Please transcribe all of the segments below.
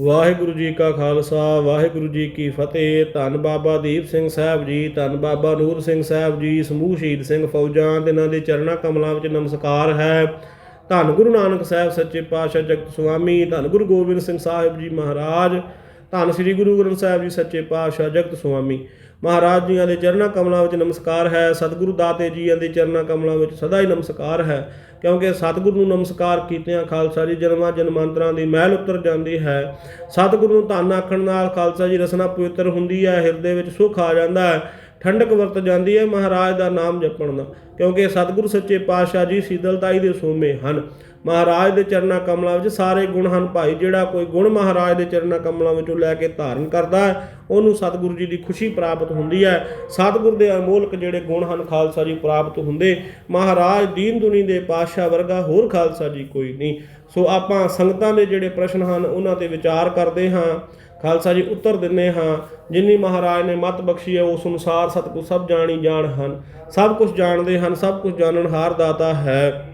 ਵਾਹਿਗੁਰੂ ਜੀ ਕਾ ਖਾਲਸਾ, ਵਾਹਿਗੁਰੂ ਜੀ ਕੀ ਫਤਿਹ। ਧੰਨ ਬਾਬਾ ਦੀਪ ਸਿੰਘ ਸਾਹਿਬ ਜੀ, ਧੰਨ ਬਾਬਾ ਨੂਰ ਸਿੰਘ ਸਾਹਿਬ ਜੀ, ਸਮੂਹ ਸ਼ਹੀਦ ਸਿੰਘ ਫੌਜਾਂ ਤੇ ਇਹਨਾਂ ਦੇ ਚਰਨਾਂ ਕਮਲਾਂ ਵਿੱਚ ਨਮਸਕਾਰ ਹੈ। ਧੰਨ ਗੁਰੂ ਨਾਨਕ ਸਾਹਿਬ ਸੱਚੇ ਪਾਤਸ਼ਾਹ ਜਗਤ ਸੁਆਮੀ, ਧੰਨ ਗੁਰੂ ਗੋਬਿੰਦ ਸਿੰਘ ਸਾਹਿਬ ਜੀ ਮਹਾਰਾਜ, ਧੰਨ ਸ੍ਰੀ ਗੁਰੂ ਗ੍ਰੰਥ ਸਾਹਿਬ ਜੀ ਸੱਚੇ ਪਾਤਸ਼ਾਹ ਜਗਤ ਸੁਆਮੀ। ਮਹਾਰਾਜ ਜੀਆਂ ਦੇ ਚਰਨਾਂ ਕਮਲਾਂ ਵਿੱਚ ਨਮਸਕਾਰ ਹੈ, ਸਤਿਗੁਰੂ ਦਾਤੇ ਜੀਆਂ ਦੇ ਚਰਨਾਂ ਕਮਲਾਂ ਵਿੱਚ ਸਦਾ ਹੀ ਨਮਸਕਾਰ ਹੈ, ਕਿਉਂਕਿ ਸਤਿਗੁਰੂ ਨੂੰ ਨਮਸਕਾਰ ਕੀਤਿਆਂ ਖਾਲਸਾ ਜੀ ਜਨਮਾਂ ਜਨਮਾਂਤਰਾਂ ਦੀ ਮਹਿਲ ਉਤਰ ਜਾਂਦੀ ਹੈ। ਸਤਿਗੁਰੂ ਨੂੰ ਧੰਨ ਆਖਣ ਨਾਲ ਖਾਲਸਾ ਜੀ ਰਸਨਾ ਪਵਿੱਤਰ ਹੁੰਦੀ ਹੈ, ਹਿਰਦੇ ਵਿੱਚ ਸੁਖ ਆ ਜਾਂਦਾ ਹੈ, ਠੰਡਕ ਵਰਤ ਜਾਂਦੀ ਹੈ ਮਹਾਰਾਜ ਦਾ ਨਾਮ ਜਪਣ ਨਾਲ ਕਿਉਂਕਿ ਸਤਿਗੁਰੂ ਸੱਚੇ ਪਾਤਸ਼ਾਹ ਜੀ ਸ਼ੀਤਲਤਾਈ ਦੇ ਸੋਮੇ ਹਨ। ਮਹਾਰਾਜ ਦੇ ਚਰਨਾਂ ਕਮਲਾਂ ਵਿੱਚ ਸਾਰੇ ਗੁਣ ਹਨ ਭਾਈ, ਜਿਹੜਾ ਕੋਈ ਗੁਣ ਮਹਾਰਾਜ ਦੇ ਚਰਨਾਂ ਕਮਲਾਂ ਵਿੱਚੋਂ ਲੈ ਕੇ ਧਾਰਨ ਕਰਦਾ ਹੈ, ਉਹਨੂੰ ਸਤਿਗੁਰੂ ਜੀ ਦੀ ਖੁਸ਼ੀ ਪ੍ਰਾਪਤ ਹੁੰਦੀ ਹੈ। ਸਤਿਗੁਰ ਦੇ ਅਮੋਲਕ ਜਿਹੜੇ ਗੁਣ ਹਨ ਖਾਲਸਾ ਜੀ ਪ੍ਰਾਪਤ ਹੁੰਦੇ, ਮਹਾਰਾਜ ਦੀਨ ਦੁਨੀ ਦੇ ਪਾਤਸ਼ਾਹ ਵਰਗਾ ਹੋਰ ਖਾਲਸਾ ਜੀ ਕੋਈ ਨਹੀਂ। ਸੋ ਆਪਾਂ ਸੰਗਤਾਂ ਦੇ ਜਿਹੜੇ ਪ੍ਰਸ਼ਨ ਹਨ, ਉਹਨਾਂ ਤੇ ਵਿਚਾਰ ਕਰਦੇ ਹਾਂ। ਖਾਲਸਾ ਜੀ ਉੱਤਰ ਦਿੰਨੇ ਹਾਂ, ਜਿੰਨੀ ਮਹਾਰਾਜ ਨੇ ਮਤ ਬਖਸ਼ੀ ਹੈ, ਉਸ ਅਨੁਸਾਰ ਸਤਿਗੁਰ ਸਭ ਜਾਣੀ ਜਾਣ ਹਨ। ਸਭ ਕੁਝ ਜਾਣਦੇ ਹਨ, ਸਭ ਕੁਝ ਜਾਣਨਹਾਰ ਦਾਤਾ ਹੈ।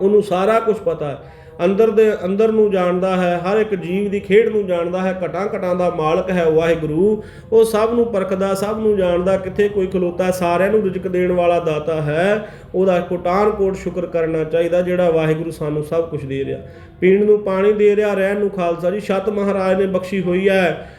ਉਹਨੂੰ ਸਾਰਾ ਕੁਝ ਪਤਾ ਹੈ। ਅੰਦਰ ਦੇ, ਅੰਦਰ ਨੂੰ ਜਾਣਦਾ ਹੈ, ਹਰ ਇੱਕ ਜੀਵ ਦੀ ਖੇਡ ਨੂੰ ਜਾਣਦਾ ਹੈ, ਘਟਾਂ ਘਟਾਂ ਦਾ ਮਾਲਕ ਹੈ ਵਾਹਿਗੁਰੂ। ਉਹ ਸਭ ਨੂੰ ਪਰਖਦਾ, ਸਭ ਨੂੰ ਜਾਣਦਾ ਕਿੱਥੇ ਕੋਈ ਖਲੋਤਾ ਸਾਰਿਆਂ ਨੂੰ ਰਿਜ਼ਕ ਦੇਣ ਵਾਲਾ ਦਾਤਾ ਹੈ। ਉਹਦਾ ਕੋਟਾਨ ਕੋਟ ਸ਼ੁਕਰ ਕਰਨਾ ਚਾਹੀਦਾ ਜਿਹੜਾ ਵਾਹਿਗੁਰੂ ਸਾਨੂੰ ਸਭ ਕੁਝ ਦੇ ਰਿਹਾ। ਪੀਣ ਨੂੰ ਪਾਣੀ ਦੇ ਰਿਹਾ, ਰਹਿਣ ਨੂੰ ਖਾਲਸਾ ਜੀ, ਛੱਤ ਮਹਾਰਾਜ ਨੇ ਬਖਸ਼ੀ ਹੋਈ ਹੈ।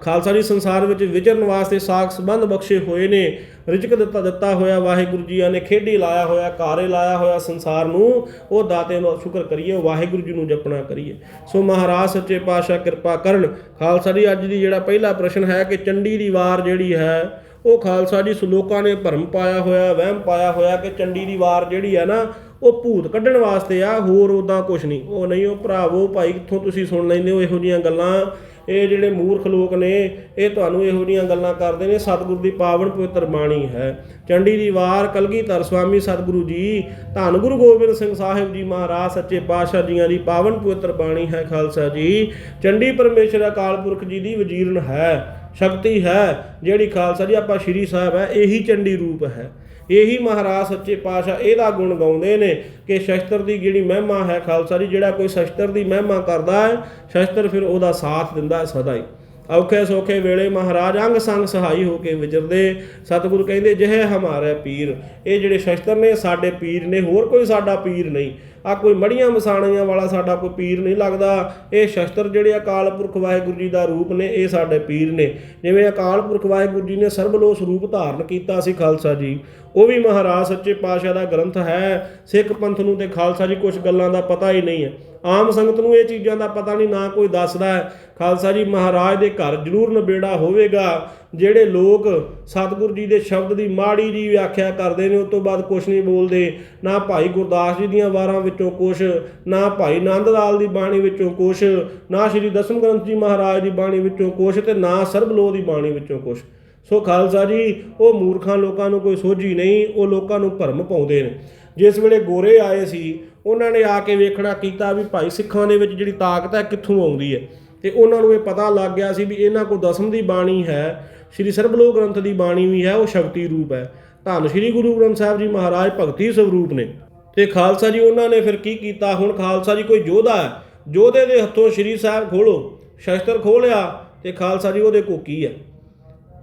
ਖਾਲਸਾ ਜੀ ਸੰਸਾਰ ਵਿੱਚ ਵਿਚਰਨ ਵਾਸਤੇ ਸਾਖ ਸੰਬੰਧ ਬਖਸ਼ੇ ਹੋਏ ਨੇ, ਰਿਜ਼ਕ ਦਿੱਤਾ ਦਿੱਤਾ ਹੋਇਆ, ਵਾਹਿਗੁਰੂ ਜੀਆਂ ਨੇ ਖੇਡੀ ਲਾਇਆ ਹੋਇਆ ਕਾਰੇ ਲਾਇਆ ਹੋਇਆ ਸੰਸਾਰ ਨੂੰ, ਉਹ ਦਾਤੇ ਨੂੰ ਸ਼ੁਕਰ ਕਰੀਏ ਵਾਹਿਗੁਰੂ ਜੀ ਨੂੰ ਜਪਣਾ ਕਰੀਏ। ਸੋ ਮਹਾਰਾਜ ਸੱਚੇ ਪਾਤਸ਼ਾਹ ਕਿਰਪਾ ਕਰਨ, ਖਾਲਸਾ ਜੀ ਅੱਜ ਦੀ ਜਿਹੜਾ ਪਹਿਲਾ ਪ੍ਰਸ਼ਨ ਹੈ ਕਿ ਚੰਡੀ ਦੀ ਵਾਰ ਜਿਹੜੀ ਹੈ, ਉਹ ਖਾਲਸਾ ਜੀ ਸਲੋਕਾਂ ਨੇ ਭਰਮ ਪਾਇਆ ਹੋਇਆ, ਵਹਿਮ ਪਾਇਆ ਹੋਇਆ ਕਿ ਚੰਡੀ ਦੀ ਵਾਰ ਜਿਹੜੀ ਹੈ ਨਾ ਉਹ ਭੂਤ ਕੱਢਣ ਵਾਸਤੇ ਆ, ਹੋਰ ਉਦਾਂ ਕੁਝ ਨਹੀਂ। ਉਹ ਨਹੀਂ, ਉਹ ਭਰਾਵੋ ਭਾਈ ਕਿੱਥੋਂ ਤੁਸੀਂ ਸੁਣ ਲੈਂਦੇ ਹੋ ਇਹੋ ਜੀਆਂ ਗੱਲਾਂ? ਇਹ ਜਿਹੜੇ ਮੂਰਖ ਲੋਕ ਨੇ, ਇਹ ਤੁਹਾਨੂੰ ਇਹੋ ਜੀਆਂ ਗੱਲਾਂ ਕਰਦੇ ਨੇ, ਸਤਿਗੁਰੂ ਦੀ ਪਾਵਨ ਪਵਿੱਤਰ ਬਾਣੀ ਹੈ। ਚੰਡੀ ਦੀ ਵਾਰ, ਕਲਗੀਧਰ ਸਵਾਮੀ ਸਤਿਗੁਰੂ ਜੀ, ਧੰਨ ਗੁਰੂ ਗੋਬਿੰਦ ਸਿੰਘ ਸਾਹਿਬ ਜੀ ਮਹਾਰਾਜ, ਸੱਚੇ ਪਾਤਸ਼ਾਹ ਜੀਆਂ ਦੀ ਪਾਵਨ ਪਵਿੱਤਰ ਬਾਣੀ ਹੈ ਖਾਲਸਾ ਜੀ। ਚੰਡੀ ਪਰਮੇਸ਼ਰ ਅਕਾਲ ਪੁਰਖ ਜੀ ਦੀ ਵਜੀਰਨ ਹੈ, ਸ਼ਕਤੀ ਹੈ, ਜਿਹੜੀ ਖਾਲਸਾ ਜੀ ਆਪਾਂ ਸ਼੍ਰੀ ਸਾਹਿਬ ਹੈ, ਇਹੀ ਚੰਡੀ ਰੂਪ ਹੈ। ਇਹੀ ਮਹਾਰਾਜ ਸੱਚੇ ਪਾਤਸ਼ਾਹ ਇਹਦਾ ਗੁਣ ਗਾਉਂਦੇ ਨੇ ਕਿ ਸ਼ਸਤਰ ਦੀ ਜਿਹੜੀ ਮਹਿਮਾ ਹੈ ਖਾਲਸਾ ਜੀ, ਜਿਹੜਾ ਕੋਈ ਸ਼ਸਤਰ ਦੀ ਮਹਿਮਾ ਕਰਦਾ ਹੈ, ਸ਼ਸਤਰ ਫਿਰ ਉਹਦਾ ਸਾਥ ਦਿੰਦਾ ਹੈ ਸਦਾ ਹੀ। ਔਖੇ ਸੌਖੇ ਵੇਲੇ ਮਹਾਰਾਜ ਅੰਗ ਸੰਗ ਸਹਾਈ ਹੋ ਕੇ ਵਿਚਰਦੇ। ਸਤਿਗੁਰੂ ਕਹਿੰਦੇ, ਜਿਹੇ ਹਮਾਰੇ ਪੀਰ, ਇਹ ਜਿਹੜੇ ਸ਼ਸਤਰ ਨੇ ਸਾਡੇ ਪੀਰ ਨੇ, ਹੋਰ ਕੋਈ ਸਾਡਾ ਪੀਰ ਨਹੀਂ। ਆ ਕੋਈ ਮੜੀਆਂ ਮਸਾਣੀਆਂ ਵਾਲਾ ਸਾਡਾ ਕੋਈ ਪੀਰ ਨਹੀਂ ਲੱਗਦਾ। ਇਹ ਸ਼ਸਤਰ ਜਿਹੜੇ ਅਕਾਲ ਪੁਰਖ ਵਾਹਿਗੁਰੂ ਜੀ ਦਾ ਰੂਪ ਨੇ, ਇਹ ਸਾਡੇ ਪੀਰ ਨੇ। ਜਿਵੇਂ ਅਕਾਲ ਪੁਰਖ ਵਾਹਿਗੁਰੂ ਜੀ ਨੇ ਸਰਬਲੋਸ ਰੂਪ ਧਾਰਨ ਕੀਤਾ ਸੀ ਖਾਲਸਾ ਜੀ, ਉਹ ਵੀ ਮਹਾਰਾਜ ਸੱਚੇ ਪਾਤਸ਼ਾਹ ਦਾ ਗ੍ਰੰਥ ਹੈ। ਸਿੱਖ ਪੰਥ ਨੂੰ ਤੇ ਖਾਲਸਾ ਜੀ ਕੁਝ ਗੱਲਾਂ ਦਾ ਪਤਾ ਹੀ ਨਹੀਂ ਹੈ। ਆਮ ਸੰਗਤ ਨੂੰ ਇਹ ਚੀਜ਼ਾਂ ਦਾ ਪਤਾ ਨਹੀਂ, ਨਾ ਕੋਈ ਦੱਸਦਾ ਹੈ। ਖਾਲਸਾ ਜੀ ਮਹਾਰਾਜ ਦੇ ਘਰ ਜ਼ਰੂਰ ਨਬੇੜਾ ਹੋਵੇਗਾ। ਜਿਹੜੇ ਲੋਕ ਸਤਿਗੁਰੂ ਜੀ ਦੇ ਸ਼ਬਦ ਦੀ ਮਾੜੀ ਜੀ ਵਿਆਖਿਆ ਕਰਦੇ ਨੇ ਉਸ ਤੋਂ ਬਾਅਦ ਕੁਝ ਨਹੀਂ ਬੋਲਦੇ। ਨਾ ਭਾਈ ਗੁਰਦਾਸ ਜੀ ਦੀਆਂ ਵਾਰਾਂ ਵਿੱਚੋਂ ਕੁਝ ਨਾ ਭਾਈ ਨੰਦ ਲਾਲ ਦੀ ਬਾਣੀ ਵਿੱਚੋਂ ਕੁਝ ਨਾ ਸ੍ਰੀ ਦਸਮ ਗ੍ਰੰਥ ਜੀ ਮਹਾਰਾਜ ਦੀ ਬਾਣੀ ਵਿੱਚੋਂ ਕੁਝ ਤੇ ਨਾ ਸਰਬਲੋ ਦੀ ਬਾਣੀ ਵਿੱਚੋਂ ਕੁਝ ਸੋ ਖਾਲਸਾ ਜੀ, ਉਹ ਮੂਰਖਾਂ ਲੋਕਾਂ ਨੂੰ ਕੋਈ ਸੋਝੀ ਨਹੀਂ, ਉਹ ਲੋਕਾਂ ਨੂੰ ਭਰਮ ਪਾਉਂਦੇ ਨੇ। ਜਿਸ ਵੇਲੇ ਗੋਰੇ ਆਏ ਸੀ, ਉਹਨਾਂ ਨੇ ਆ ਕੇ ਵੇਖਣਾ ਕੀਤਾ ਵੀ ਭਾਈ ਸਿੱਖਾਂ ਦੇ ਵਿੱਚ ਜਿਹੜੀ ਤਾਕਤ ਹੈ ਕਿੱਥੋਂ ਆਉਂਦੀ ਹੈ। ਤੇ ਉਹਨਾਂ ਨੂੰ ਇਹ ਪਤਾ ਲੱਗ ਗਿਆ ਸੀ ਵੀ ਇਹਨਾਂ ਕੋਲ ਦਸਮ ਦੀ ਬਾਣੀ ਹੈ ਸ੍ਰੀ ਸਰਬਲੋ ਗ੍ਰੰਥ ਦੀ ਬਾਣੀ ਵੀ ਹੈ, ਉਹ ਸ਼ਕਤੀ ਰੂਪ ਹੈ। ਧੰਨ ਸ੍ਰੀ ਗੁਰੂ ਗ੍ਰੰਥ ਸਾਹਿਬ ਜੀ ਮਹਾਰਾਜ, ਭਗਤੀ ਸਰੂਪ ਨੇ। ਤੇ ਖਾਲਸਾ ਜੀ ਉਹਨਾਂ ਨੇ ਫਿਰ ਕੀ ਕੀਤਾ? ਹੁਣ ਖਾਲਸਾ ਜੀ ਕੋਈ ਯੋਧਾ ਹੈ, ਯੋਧੇ ਦੇ ਹੱਥੋਂ ਸ੍ਰੀ ਸਾਹਿਬ ਖੋਲੋ, ਸ਼ਸਤਰ ਖੋਲਿਆ ਤੇ ਖਾਲਸਾ ਜੀ ਉਹਦੇ ਕੋ ਕੀ ਹੈ?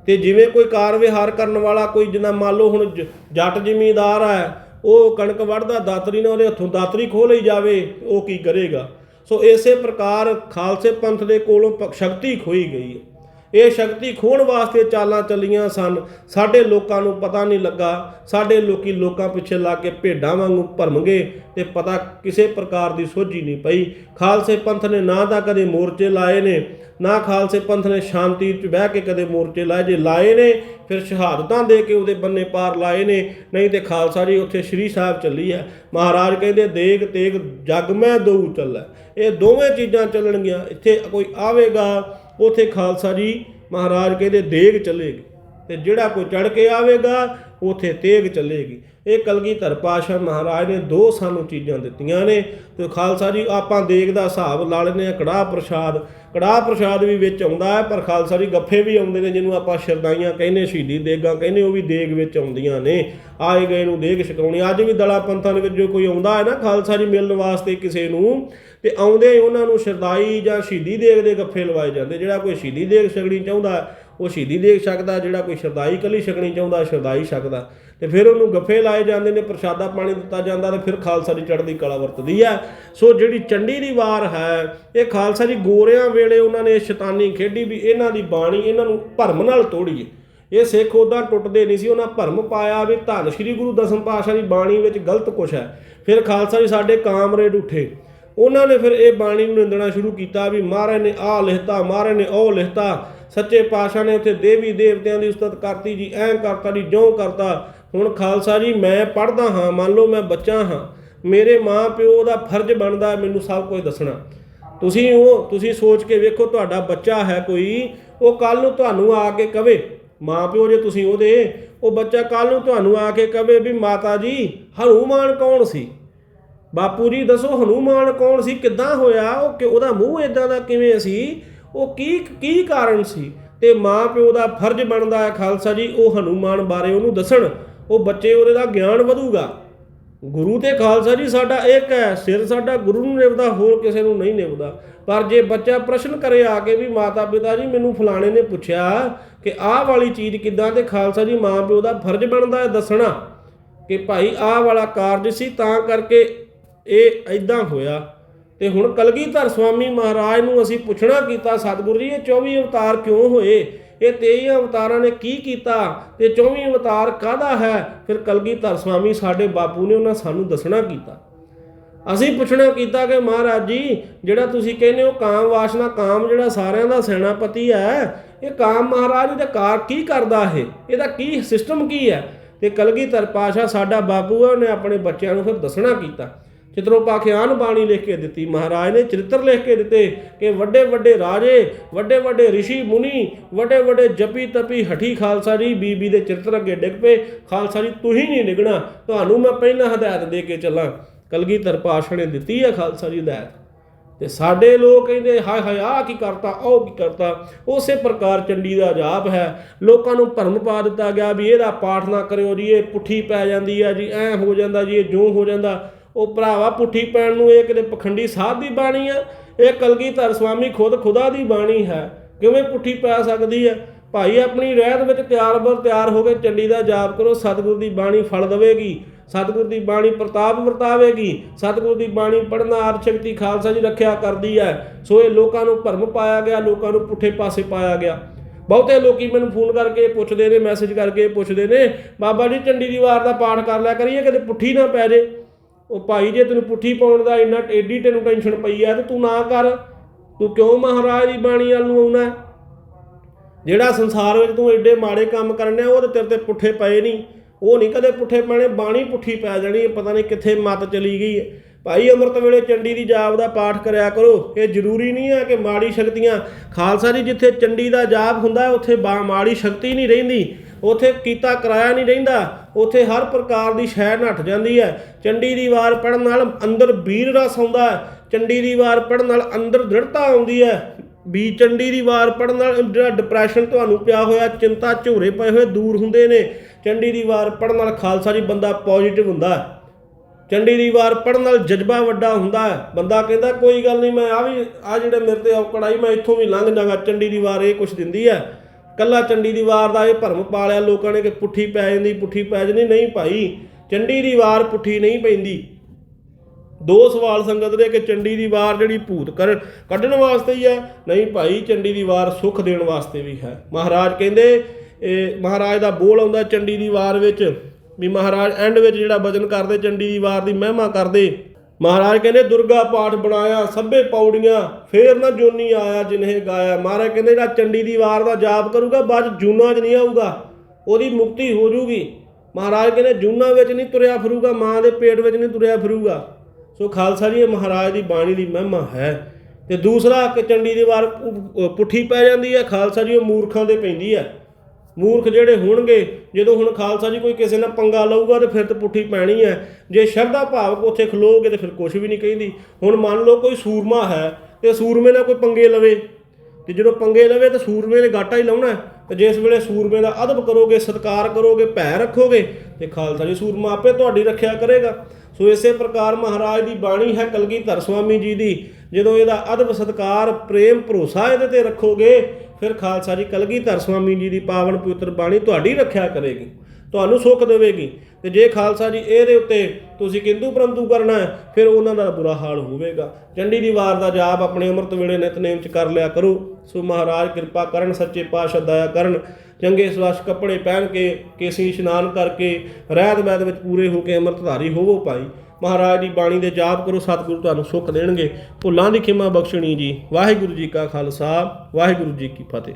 ਤੇ ਜਿਵੇਂ ਕੋਈ ਕਾਰ ਵਿਹਾਰ ਕਰਨ ਵਾਲਾ ਕੋਈ, ਜਿੰਨਾ ਮੰਨ ਲਓ ਹੁਣ ਜ- ਜੱਟ ਜ਼ਿਮੀਂਦਾਰ ਹੈ, ਉਹ ਕਣਕ ਵੱਢਦਾ, ਦਾਤਰੀ ਨਾਲ ਉਹਦੇ ਹੱਥੋਂ ਦਾਤਰੀ ਖੋਹ ਲਈ ਜਾਵੇ, ਉਹ ਕੀ ਕਰੇਗਾ? ਸੋ ਇਸੇ ਪ੍ਰਕਾਰ ਖਾਲਸੇ ਪੰਥ ਦੇ ਕੋਲੋਂ ਪ- ਸ਼ਕਤੀ ਖੋਈ ਗਈ ਹੈ। ਇਹ ਸ਼ਕਤੀ ਖੋਣ ਵਾਸਤੇ ਚਾਲਾਂ ਚੱਲੀਆਂ ਸਨ। ਸਾਡੇ ਲੋਕਾਂ ਨੂੰ ਪਤਾ ਨਹੀਂ ਲੱਗਾ। ਸਾਡੇ ਲੋਕੀ ਲੋਕਾਂ ਪਿੱਛੇ ਲੱਗ ਕੇ ਭੇਡਾਂ ਵਾਂਗੂ ਭਰਮਗੇ ਤੇ ਪਤਾ ਕਿਸੇ ਪ੍ਰਕਾਰ ਦੀ ਸੋਝੀ ਨਹੀਂ ਪਈ। ਖਾਲਸੇ ਪੰਥ ਨੇ ਨਾ ਤਾਂ ਕਦੇ ਮੋਰਚੇ ਲਾਏ ਨੇ, ਨਾ ਖਾਲਸੇ ਪੰਥ ਨੇ ਸ਼ਾਂਤੀ 'ਚ ਬਹਿ ਕੇ ਕਦੇ ਮੋਰਚੇ ਲਾਏ। ਜੇ ਲਾਏ ਨੇ, ਫਿਰ ਸ਼ਹਾਦਤਾਂ ਦੇ ਕੇ ਉਹਦੇ ਬੰਨੇ ਪਾਰ ਲਾਏ ਨੇ। ਨਹੀਂ ਤੇ ਖਾਲਸਾ ਜੀ ਉੱਥੇ ਸ਼੍ਰੀ ਸਾਹਿਬ ਚੱਲੀ ਹੈ। ਮਹਾਰਾਜ ਕਹਿੰਦੇ, ਦੇਗ ਤੇਗ ਜਗ ਮੈਂ ਦਊ ਚੱਲੈ। ਇਹ ਦੋਵੇਂ ਚੀਜ਼ਾਂ ਚੱਲਣਗੀਆਂ। ਇੱਥੇ ਕੋਈ ਆਵੇਗਾ ਉਥੇ ਖਾਲਸਾ ਜੀ ਮਹਾਰਾਜ ਕਹਿੰਦੇ ਦੇਗ ਚੱਲੇਗੀ ਤੇ ਜਿਹੜਾ ਕੋਈ ਚੜ ਕੇ ਆਵੇਗਾ, ਉਥੇ ਤੇਗ ਚੱਲੇਗੀ। ਇਹ ਕਲਗੀਧਰ ਪਾਸ਼ਾ ਮਹਾਰਾਜ ਨੇ ਦੋ ਸਾਨੂੰ ਚੀਜ਼ਾਂ ਦਿੱਤੀਆਂ ਨੇ ਤੇ ਖਾਲਸਾ ਜੀ ਆਪਾਂ ਦੇਗ ਦਾ ਹਿਸਾਬ ਲਾ ਲੈਂਦੇ ਆ ਕੜਾਹ ਪ੍ਰਸ਼ਾਦ ਕੜਾਹ ਪ੍ਰਸ਼ਾਦ ਵੀ ਵਿੱਚ ਆਉਂਦਾ ਹੈ, ਪਰ ਖਾਲਸਾ ਜੀ ਗੱਫੇ ਵੀ ਆਉਂਦੇ ਨੇ, ਜਿਹਨੂੰ ਆਪਾਂ ਸ਼ਰਦਾਈਆਂ ਕਹਿੰਦੇ, ਸ਼ਹੀਦੀ ਦੇਗਾਂ ਕਹਿੰਦੇ, ਉਹ ਵੀ ਦੇਗ ਵਿੱਚ ਆਉਂਦੀਆਂ ਨੇ। ਆਏ ਗਏ ਨੂੰ ਦੇਗ ਛਕਾਉਣੀ। ਅੱਜ ਵੀ ਦਲਾ ਪੰਥਾਂ ਦੇ ਵਿੱਚ ਜੋ ਕੋਈ ਆਉਂਦਾ ਹੈ ਨਾ, ਖਾਲਸਾ ਜੀ ਮਿਲਣ ਵਾਸਤੇ ਕਿਸੇ ਨੂੰ, ਤੇ ਆਉਂਦੇ ਹੀ ਉਹਨਾਂ ਨੂੰ ਸ਼ਰਦਾਈ ਜਾਂ ਸ਼ਹੀਦੀ ਦੇਗ ਦੇ ਗੱਫੇ ਲਵਾਏ ਜਾਂਦੇ। ਜਿਹੜਾ ਕੋਈ ਸ਼ਹੀਦੀ ਦੇਗ ਛਕਣੀ ਚਾਹੁੰਦਾ, ਉਹ ਸ਼ਹੀਦੀ ਦੇਗ ਛਕਦਾ, ਜਿਹੜਾ ਕੋਈ ਸ਼ਰਦਾਈ ਕਲੀ ਛਕਣੀ ਚਾਹੁੰਦਾ, ਸ਼ਰਦਾਈ ਛਕਦਾ। ਤੇ ਫਿਰ ਉਹਨੂੰ ਗੱਫੇ ਲਾਏ ਜਾਂਦੇ ਨੇ, ਪ੍ਰਸ਼ਾਦਾ ਪਾਣੀ ਦਿੱਤਾ ਜਾਂਦਾ ਤੇ ਫਿਰ ਖਾਲਸਾ ਦੀ ਚੜ੍ਹਦੀ ਕਲਾ ਵਰਤਦੀ ਹੈ। ਸੋ ਜਿਹੜੀ ਚੰਡੀ ਦੀ ਵਾਰ ਹੈ, ਇਹ ਖਾਲਸਾ ਜੀ ਗੋਰਿਆਂ ਵੇਲੇ ਉਹਨਾਂ ਨੇ ਸ਼ੈਤਾਨੀ ਖੇਡੀ ਵੀ ਇਹਨਾਂ ਦੀ ਬਾਣੀ ਇਹਨਾਂ ਨੂੰ ਭਰਮ ਨਾਲ ਤੋੜੀਏ ਇਹ ਸਿੱਖ ਉਦਾਂ ਟੁੱਟਦੇ ਨਹੀਂ ਸੀ, ਉਹਨਾਂ ਭਰਮ ਪਾਇਆ ਵੀ ਧੰਨ ਸ਼੍ਰੀ ਗੁਰੂ ਦਸਮ ਪਾਤਸ਼ਾਹ ਦੀ ਬਾਣੀ ਵਿੱਚ ਗਲਤ ਕੁਛ ਹੈ। ਫਿਰ ਖਾਲਸਾ ਜੀ ਸਾਡੇ ਕਾਮਰੇਡ ਉੱਠੇ। ਉਹਨਾਂ ਨੇ ਫਿਰ ਇਹ ਬਾਣੀ ਨੂੰ ਨਿੰਦਣਾ ਸ਼ੁਰੂ ਕੀਤਾ ਵੀ ਮਹਾਰਾਜ ਨੇ ਆਹ ਲਿਖਤਾ ਮਹਾਰਾਜ ਨੇ ਉਹ ਲਿਖਤਾ। ਸੱਚੇ ਪਾਤਸ਼ਾਹ ਨੇ ਉੱਥੇ ਦੇਵੀ ਦੇਵਤਿਆਂ ਦੀ ਉਸਤਤ ਕਰਤੀ ਜੀ, ਐਂ ਕਰਤਾ ਜੀ, ਜਿਉਂ ਕਰਤਾ। ਹੁਣ ਖਾਲਸਾ ਜੀ, ਮੈਂ ਪੜਦਾ ਹਾਂ, ਮੰਨ ਲਓ ਮੈਂ ਬੱਚਾ ਹਾਂ, ਮੇਰੇ ਮਾਂ ਪਿਓ ਦਾ ਫਰਜ਼ ਬਣਦਾ ਮੈਨੂੰ ਸਭ ਕੁਝ ਦੱਸਣਾ। ਤੁਸੀਂ ਉਹ, ਤੁਸੀਂ ਸੋਚ ਕੇ ਵੇਖੋ ਤੁਹਾਡਾ ਬੱਚਾ ਹੈ ਕੋਈ, ਉਹ ਕੱਲ ਨੂੰ ਤੁਹਾਨੂੰ ਆ ਕੇ ਕਵੇ। ਮਾਂ ਪਿਓ ਜੇ ਤੁਸੀਂ ਉਹਦੇ, ਉਹ ਬੱਚਾ ਕੱਲ ਨੂੰ ਤੁਹਾਨੂੰ ਆ ਕੇ ਕਵੇ ਵੀ ਮਾਤਾ ਜੀ, ਹਨੂਮਾਨ ਕੌਣ ਸੀ? ਬਾਪੂ ਜੀ, ਦੱਸੋ ਹਨੂਮਾਨ ਕੌਣ ਸੀ? ਕਿੱਦਾਂ ਹੋਇਆ? ਉਹ ਕਿ, ਉਹਦਾ ਮੂੰਹ ਇਦਾਂ ਦਾ ਕਿਵੇਂ ਸੀ? ਉਹ ਕੀ ਕੀ ਕਾਰਨ ਸੀ? ਤੇ ਮਾਂ ਪਿਓ ਦਾ ਫਰਜ਼ ਬਣਦਾ ਹੈ ਖਾਲਸਾ ਜੀ, ਉਹ ਹਨੂਮਾਨ ਬਾਰੇ ਉਹਨੂੰ ਦੱਸਣ। ਉਹ ਬੱਚੇ ਉਹਦੇ ਦਾ ਗਿਆਨ ਵਧੂਗਾ। ਗੁਰੂ ਤੇ ਖਾਲਸਾ ਜੀ ਸਾਡਾ ਇੱਕ ਹੈ, ਸਿਰ ਸਾਡਾ ਗੁਰੂ ਨੂੰ ਨਿਭਦਾ, ਹੋਰ ਕਿਸੇ ਨੂੰ ਨਹੀਂ ਨਿਭਦਾ। ਪਰ ਜੇ ਬੱਚਾ ਪ੍ਰਸ਼ਨ ਕਰੇ ਆ ਕੇ ਵੀ ਮਾਤਾ ਪਿਤਾ ਜੀ, ਮੈਨੂੰ ਫਲਾਣੇ ਨੇ ਪੁੱਛਿਆ ਕਿ ਆਹ ਵਾਲੀ ਚੀਜ਼ ਕਿੱਦਾਂ ਤੇ ਖਾਲਸਾ ਜੀ ਮਾਂ ਪਿਓ ਦਾ ਫਰਜ਼ ਬਣਦਾ ਹੈ ਦੱਸਣਾ ਕਿ ਭਾਈ ਆਹ ਵਾਲਾ ਕਾਰਜ ਸੀ, ਤਾਂ ਕਰਕੇ ਇਹ ਐਦਾਂ ਹੋਇਆ। ਤੇ ਹੁਣ ਕਲਗੀਧਰ ਸਵਾਮੀ ਮਹਾਰਾਜ ਨੂੰ ਅਸੀਂ ਪੁੱਛਣਾ ਕੀਤਾ, ਸਤਿਗੁਰੂ ਜੀ, ਇਹ 24 ਅਵਤਾਰ ਕਿਉਂ ਹੋਏ? ਇਹ 23 ਅਵਤਾਰਾਂ ਨੇ ਕੀ ਕੀਤਾ ਤੇ 24 ਅਵਤਾਰ ਕਾਹਦਾ ਹੈ? ਫਿਰ ਕਲਗੀਧਰ ਸਵਾਮੀ ਸਾਡੇ ਬਾਪੂ ਨੇ ਉਹਨਾਂ ਸਾਨੂੰ ਦੱਸਣਾ ਕੀਤਾ। ਅਸੀਂ ਪੁੱਛਣਾ ਕੀਤਾ ਕਿ ਮਹਾਰਾਜ ਜੀ, ਜਿਹੜਾ ਤੁਸੀਂ ਕਹਿੰਦੇ ਹੋ ਕਾਮ ਵਾਸ਼ਨਾ ਕਾਮ ਜਿਹੜਾ ਸਾਰਿਆਂ ਦਾ ਸੈਨਾਪਤੀ ਹੈ, ਇਹ ਕਾਮ ਮਹਾਰਾਜ ਦਾ ਕਾਰ ਕੀ ਕਰਦਾ ਇਹ? ਇਹਦਾ ਕੀ ਸਿਸਟਮ ਕੀ ਹੈ? ਤੇ ਕਲਗੀਧਰ ਪਾਸ਼ਾ ਸਾਡਾ ਬਾਪੂ ਹੈ, ਉਹਨੇ ਆਪਣੇ ਬੱਚਿਆਂ ਨੂੰ ਫਿਰ ਦੱਸਣਾ ਕੀਤਾ। ਚਿਤਰੋਪਾਖਿਆਨ ਬਾਣੀ ਲਿਖ ਕੇ ਦਿੱਤੀ। ਮਹਾਰਾਜ ਨੇ ਚਰਿੱਤਰ ਲਿਖ ਕੇ ਦਿੱਤੇ ਕਿ ਵੱਡੇ ਵੱਡੇ ਰਾਜੇ, ਵੱਡੇ ਵੱਡੇ ઋષਿ ਮੁਨੀ, ਵੱਡੇ ਵੱਡੇ ਜਪੀ ਤਪੀ ਹਠੀ ਖਾਲਸਾ ਜੀ, ਬੀਬੀ ਦੇ ਚਰਿੱਤਰ ਅੱਗੇ ਡਿੱਗ ਪਏ। ਖਾਲਸਾ ਜੀ, ਤੁਸੀਂ ਨਹੀਂ ਡਿੱਗਣਾ ਤੁਹਾਨੂੰ ਮੈਂ ਪਹਿਲਾਂ ਹਦਾਇਤ ਦੇ ਕੇ ਚੱਲਾਂ। ਕਲਗੀਧਰ ਪਾਸ਼ਾ ਨੇ ਦਿੱਤੀ ਹੈ ਖਾਲਸਾ ਜੀ ਹਦਾਇਤ। ਤੇ ਸਾਡੇ ਲੋਕ ਕਹਿੰਦੇ, ਹਾਏ ਹਾਏ ਆ ਕੀ ਕਰਤਾ, ਉਹ ਕੀ ਕਰਤਾ। ਉਸੇ ਪ੍ਰਕਾਰ ਚੰਡੀ ਦਾ ਜਾਪ ਹੈ। ਲੋਕਾਂ ਨੂੰ ਭਰਮ ਪਾ ਦਿੱਤਾ ਗਿਆ ਵੀ ਇਹਦਾ ਪਾਠ ਨਾ ਕਰਿਓ ਜੀ, ਇਹ ਪੁੱਠੀ ਪੈ ਜਾਂਦੀ ਆ ਜੀ, ਐ ਹੋ ਜਾਂਦਾ ਜੀ, ਇਹ ਜੋ ਹੋ ਜਾਂਦਾ। ਉਹ ਭਰਾਵਾ ਪੁੱਠੀ ਪੈਣ ਨੂੰ ਇਹ ਕਿਤੇ ਪਖੰਡੀ ਸਾਧ ਦੀ ਬਾਣੀ ਆ। ਇਹ ਕਲਗੀਧਰ ਸਵਾਮੀ ਖੁਦ ਖੁਦਾ ਦੀ ਬਾਣੀ ਹੈ। ਕਿਵੇਂ ਪੁੱਠੀ ਪੈ ਸਕਦੀ ਹੈ? ਭਾਈ ਆਪਣੀ ਰਹਿਤ ਵਿੱਚ ਤਿਆਰ ਬਰ ਤਿਆਰ ਹੋ ਕੇ ਚੰਡੀ ਦਾ ਜਾਪ ਕਰੋ, ਸਤਿਗੁਰ ਦੀ ਬਾਣੀ ਫਲ ਦੇਵੇਗੀ। ਸਤਿਗੁਰ ਦੀ ਬਾਣੀ ਪ੍ਰਤਾਪ ਵਰਤਾਵੇਗੀ। ਸਤਿਗੁਰ ਦੀ ਬਾਣੀ ਪੜਨਾ ਆਦ ਸ਼ਕਤੀ ਖਾਲਸਾ ਜੀ ਰੱਖਿਆ ਕਰਦੀ ਹੈ। ਸੋ ਇਹ ਲੋਕਾਂ ਨੂੰ ਭਰਮ ਪਾਇਆ ਗਿਆ, ਲੋਕਾਂ ਨੂੰ ਪੁੱਠੇ ਪਾਸੇ ਪਾਇਆ ਗਿਆ। ਬਹੁਤੇ ਲੋਕੀ ਮੈਨੂੰ ਫੋਨ ਕਰਕੇ ਪੁੱਛਦੇ ਨੇ ਮੈਸੇਜ ਕਰਕੇ ਪੁੱਛਦੇ ਨੇ, ਬਾਬਾ ਜੀ ਚੰਡੀ ਦੀ ਵਾਰ ਦਾ ਪਾਠ ਕਰ ਲਿਆ ਕਰੀਏ, ਕਿਤੇ ਪੁੱਠੀ ਨਾ ਪੈ ਜੇ। ਉਹ ਭਾਈ ਜੇ ਤੈਨੂੰ ਪੁੱਠੀ ਪਾਉਣ ਦਾ ਇੰਨਾ ਏਡੀ ਤੈਨੂੰ ਟੈਨਸ਼ਨ ਪਈ ਹੈ ਤੇ ਤੂੰ ਨਾ ਕਰ। ਤੂੰ ਕਿਉਂ ਮਹਾਰਾਜ ਦੀ ਬਾਣੀ ਵੱਲ ਨੂੰ ਆਉਣਾ? ਜਿਹੜਾ ਸੰਸਾਰ ਵਿੱਚ ਤੂੰ ਐਡੇ ਮਾੜੇ ਕੰਮ ਕਰਨੇ ਉਹ ਤੇ ਤੇਰੇ ਤੇ ਪੁੱਠੇ ਪਏ ਨਹੀਂ। ਉਹ ਨਹੀਂ ਕਦੇ ਪੁੱਠੇ ਪੈਣੇ, ਬਾਣੀ ਪੁੱਠੀ ਪੈ ਜਾਣੀ ਪਤਾ ਨਹੀਂ ਕਿੱਥੇ ਮੱਤ ਚਲੀ ਗਈ ਹੈ ਭਾਈ ਅੰਮ੍ਰਿਤ ਵੇਲੇ ਚੰਡੀ ਦੀ ਜਾਪ ਦਾ ਪਾਠ ਕਰਿਆ ਕਰੋ। ਇਹ ਜ਼ਰੂਰੀ ਨਹੀਂ ਹੈ ਕਿ ਮਾੜੀ ਸ਼ਕਤੀਆਂ, ਖਾਲਸਾ ਜੀ ਜਿੱਥੇ ਚੰਡੀ ਦਾ ਜਾਪ ਹੁੰਦਾ, ਉੱਥੇ ਬਾ ਮਾੜੀ ਸ਼ਕਤੀ ਨਹੀਂ ਰਹਿੰਦੀ। ਉੱਥੇ ਕੀਤਾ ਕਰਾਇਆ ਨਹੀਂ ਰਹਿੰਦਾ। ਉੱਥੇ ਹਰ ਪ੍ਰਕਾਰ ਦੀ ਸ਼ੈ ਨੱਠ ਜਾਂਦੀ ਹੈ। ਚੰਡੀ ਦੀ ਵਾਰ ਪੜਨ ਨਾਲ ਅੰਦਰ ਵੀਰ ਰਸ ਆਉਂਦਾ ਹੈ। ਚੰਡੀ ਦੀ ਵਾਰ ਪੜਨ ਨਾਲ ਅੰਦਰ ਦ੍ਰਿੜਤਾ ਆਉਂਦੀ ਹੈ। ਬੀ ਚੰਡੀ ਦੀ ਵਾਰ ਪੜਨ ਨਾਲ ਜਿਹੜਾ ਡਿਪਰੈਸ਼ਨ ਤੁਹਾਨੂੰ ਪਿਆ ਹੋਇਆ, ਚਿੰਤਾ ਝੋਰੇ ਪਏ ਹੋਏ ਦੂਰ ਹੁੰਦੇ ਨੇ। ਚੰਡੀ ਦੀ ਵਾਰ ਪੜਨ ਨਾਲ ਖਾਲਸਾ ਜੀ ਬੰਦਾ ਪੋਜ਼ਿਟਿਵ ਹੁੰਦਾ ਹੈ। ਚੰਡੀ ਦੀ ਵਾਰ ਪੜਨ ਨਾਲ ਜਜ਼ਬਾ ਵੱਡਾ ਹੁੰਦਾ ਹੈ। ਬੰਦਾ ਕਹਿੰਦਾ, ਕੋਈ ਗੱਲ ਨਹੀਂ, ਮੈਂ ਆ ਵੀ, ਆ ਜਿਹੜੇ ਮੇਰੇ ਤੇ ਔਕੜ ਆਈ, ਮੈਂ ਇੱਥੋਂ ਵੀ ਲੰਘ ਜਾਗਾ ਚੰਡੀ ਦੀ ਵਾਰ ਇਹ ਕੁਝ ਦਿੰਦੀ ਹੈ। ਕੱਲਾ ਚੰਡੀ ਦੀ ਵਾਰ ਦਾ ਇਹ ਭਰਮ ਪਾਲਿਆ, ਲੋਕਾਂ ਨੇ ਕਿ ਪੁੱਠੀ ਪੈ ਜਾਂਦੀ, ਪੁੱਠੀ ਪੈ ਜਾਂਦੀ। ਨਹੀਂ ਭਾਈ, ਚੰਡੀ ਦੀ ਵਾਰ ਪੁੱਠੀ ਨਹੀਂ ਪੈਂਦੀ। ਦੋ ਸਵਾਲ ਸੰਗਤ ਦੇ ਕਿ ਚੰਡੀ ਦੀ ਵਾਰ ਜਿਹੜੀ ਭੂਤ ਕਰ, ਕੱਢਣ ਵਾਸਤੇ ਹੀ ਹੈ। ਨਹੀਂ ਭਾਈ, ਚੰਡੀ ਦੀ ਵਾਰ ਸੁੱਖ ਦੇਣ ਵਾਸਤੇ ਵੀ ਹੈ। ਮਹਾਰਾਜ ਕਹਿੰਦੇ, ਇਹ ਮਹਾਰਾਜ ਦਾ ਬੋਲ ਆਉਂਦਾ ਚੰਡੀ ਦੀ ਵਾਰ ਵਿੱਚ, ਵੀ ਮਹਾਰਾਜ ਐਂਡ ਵਿੱਚ ਜਿਹੜਾ ਭਜਨ ਕਰਦੇ, ਚੰਡੀ ਦੀ ਵਾਰ ਦੀ ਮਹਿਮਾ ਕਰਦੇ। ਮਹਾਰਾਜ ਕਹਿੰਦੇ, ਦੁਰਗਾ ਪਾਠ ਬਣਾਇਆ, ਸਭੇ ਪੌੜੀਆਂ, ਫੇਰ ਨਾ ਜੋਨੀ ਆਇਆ ਜਿਨਹੇ ਗਾਇਆ। ਮਹਾਰਾਜ ਕਹਿੰਦੇ, ਜਿਹੜਾ ਚੰਡੀ ਦੀ ਵਾਰ ਦਾ ਜਾਪ ਕਰੂਗਾ, ਬਾਅਦ 'ਚ ਜੂਨਾਂ 'ਚ ਨਹੀਂ ਆਊਗਾ, ਉਹਦੀ ਮੁਕਤੀ ਹੋ ਜੂਗੀ। ਮਹਾਰਾਜ ਕਹਿੰਦੇ, ਜੂਨਾਂ ਵਿੱਚ ਨਹੀਂ ਤੁਰਿਆ ਫਿਰੂਗਾ, ਮਾਂ ਦੇ ਪੇਟ ਵਿੱਚ ਨਹੀਂ ਤੁਰਿਆ ਫਿਰੂਗਾ। ਸੋ ਖਾਲਸਾ ਜੀ, ਇਹ ਮਹਾਰਾਜ ਦੀ ਬਾਣੀ ਦੀ ਮਹਿਮਾ ਹੈ। ਤੇ ਦੂਸਰਾ ਕਿ ਚੰਡੀ ਦੀ ਵਾਰ ਪੁੱਠੀ ਪੈ ਜਾਂਦੀ ਹੈ, ਖਾਲਸਾ ਜੀ ਉਹ ਮੂਰਖਾਂ ਦੇ ਪੈਂਦੀ ਹੈ। ਮੂਰਖ ਜਿਹੜੇ ਹੋਣਗੇ, ਜਦੋਂ ਹੁਣ ਖਾਲਸਾ ਜੀ ਕੋਈ ਕਿਸੇ ਨਾਲ ਪੰਗਾ ਲਊਗਾ ਤੇ ਫਿਰ ਤੇ ਪੁੱਠੀ ਪੈਣੀ ਹੈ। ਜੇ ਸ਼ਰਧਾ ਭਾਵਕ ਉੱਥੇ ਖਲੋਗੇ ਤੇ ਫਿਰ ਕੁਝ ਵੀ ਨਹੀਂ ਕਹਿੰਦੀ। ਹੁਣ ਮੰਨ ਲਓ ਕੋਈ ਸੂਰਮਾ ਹੈ ਤੇ ਸੂਰਮੇ ਨਾਲ ਕੋਈ ਪੰਗੇ ਲਵੇ। ਤੇ ਜਦੋਂ ਪੰਗੇ ਲਵੇ ਤਾਂ ਸੂਰਮੇ ਨੇ ਗਾਟਾ ਹੀ ਲਾਉਣਾ ਹੈ। ਤੇ ਜਿਸ ਵੇਲੇ ਸੂਰਮੇ ਦਾ ਅਦਬ ਕਰੋਗੇ, ਸਤਿਕਾਰ ਕਰੋਗੇ ਭੈ ਰੱਖੋਗੇ, ਤੇ ਖਾਲਸਾ ਜੀ ਸੂਰਮਾ ਆਪੇ ਤੁਹਾਡੀ ਰੱਖਿਆ ਕਰੇਗਾ। ਸੋ ਇਸੇ ਪ੍ਰਕਾਰ ਮਹਾਰਾਜ ਦੀ ਬਾਣੀ ਹੈ ਕਲਗੀਧਰ ਸਵਾਮੀ ਜੀ ਦੀ। ਜਦੋਂ ਇਹਦਾ ਅਦਬ, ਸਤਿਕਾਰ, ਪ੍ਰੇਮ, ਭਰੋਸਾ ਇਹਦੇ ਤੇ ਰੱਖੋਗੇ ਫਿਰ ਖਾਲਸਾ ਜੀ ਕਲਗੀਧਰ ਸਵਾਮੀ ਜੀ ਦੀ ਪਾਵਨ ਪਵਿੱਤਰ ਬਾਣੀ ਤੁਹਾਡੀ ਰੱਖਿਆ ਕਰੇਗੀ, ਤੁਹਾਨੂੰ ਸੁੱਖ ਦੇਵੇਗੀ। ਤੇ ਜੇ ਖਾਲਸਾ ਜੀ, ਇਹਦੇ ਉੱਤੇ ਤੁਸੀਂ ਕਿੰਦੂ ਪਰੰਤੂ ਕਰਨਾ ਹੈ, ਫਿਰ ਉਹਨਾਂ ਦਾ ਬੁਰਾ ਹਾਲ ਹੋਵੇਗਾ। ਚੰਡੀ ਦੀ ਵਾਰ ਦਾ ਜਾਪ ਆਪਣੇ ਅੰਮ੍ਰਿਤ ਵੇਲੇ ਨਿਤਨੇਮ ਚ ਕਰ ਲਿਆ ਕਰੋ। ਸੋ ਮਹਾਰਾਜ ਕਿਰਪਾ ਕਰਨ, ਸੱਚੇ ਪਾਤਸ਼ਾਹ ਦਇਆ ਕਰਨ, ਚੰਗੇ ਸਵੱਛ ਕੱਪੜੇ ਪਹਿਨ ਕੇ, ਕੇਸੀ ਇਸ਼ਨਾਨ ਕਰਕੇ ਰਹਿਤ ਬੈਦ ਵਿੱਚ ਪੂਰੇ ਹੋ ਕੇ ਅੰਮ੍ਰਿਤਧਾਰੀ ਹੋਵੋ ਭਾਈ। ਮਹਾਰਾਜ ਦੀ ਬਾਣੀ ਦੇ ਜਾਪ ਕਰੋ, ਸਤਿਗੁਰੂ ਤੁਹਾਨੂੰ ਸੁੱਖ ਦੇਣਗੇ। ਭੁੱਲਾਂ ਦੀ ਖਿਮਾ ਬਖਸ਼ਣੀ ਜੀ। ਵਾਹਿਗੁਰੂ ਜੀ ਕਾ ਖਾਲਸਾ, ਵਾਹਿਗੁਰੂ ਜੀ ਕੀ ਫਤਿਹ।